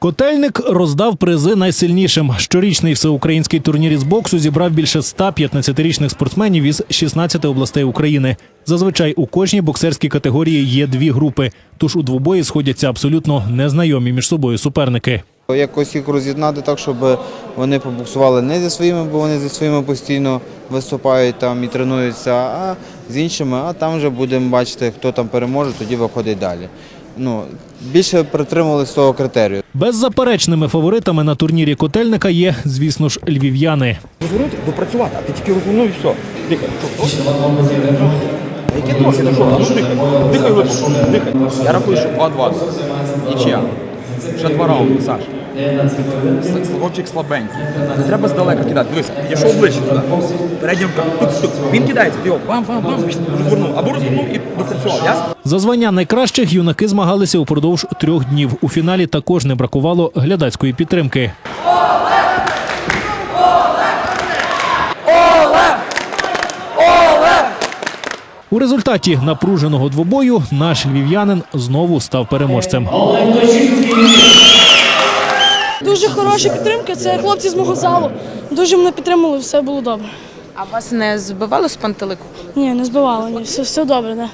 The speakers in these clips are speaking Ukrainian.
Котельник роздав призи найсильнішим. Щорічний всеукраїнський турнір із боксу зібрав більше 115-річних спортсменів із 16 областей України. Зазвичай у кожній боксерській категорії є дві групи, тож у двобої сходяться абсолютно незнайомі між собою суперники. Якось їх роз'єднати так, щоб вони побуксували не зі своїми, бо вони зі своїми постійно виступають там і тренуються, а з іншими, а там вже будемо бачити, хто там переможе, тоді виходить далі. Ну, більше притримувалися того критерію. Беззаперечними фаворитами на турнірі котельника є, звісно ж, львів'яни. Розвернути, допрацювати, а ти тільки розвернув і все. Дихай. Які ну дихай. Дихай. Дихай. Я рахую, що 2-2. Нічия. Ще два раунди, Саш. С- Хлопчик слабенький. Не треба здалека кидати. Дивися, підійшов ближче сюди. Переднім тук-тук. Він кидається, його бам-бам-бам, розвернув. Або розвернув і допрацював. Ясно? За звання найкращих юнаки змагалися упродовж трьох днів. У фіналі також не бракувало глядацької підтримки. У результаті напруженого двобою наш львів'янин знову став переможцем. Дуже хороша підтримка. Це хлопці з мого залу. Дуже мене підтримали, все було добре. А вас не збивало з пантелику? Ні, не збивало, ні, все, все добре, да.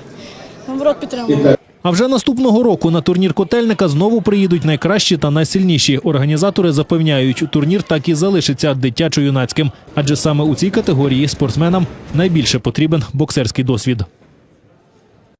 Наоборот, підтримали. А вже наступного року на турнір котельника знову приїдуть найкращі та найсильніші. Організатори запевняють, турнір так і залишиться дитячо-юнацьким, адже саме у цій категорії спортсменам найбільше потрібен боксерський досвід.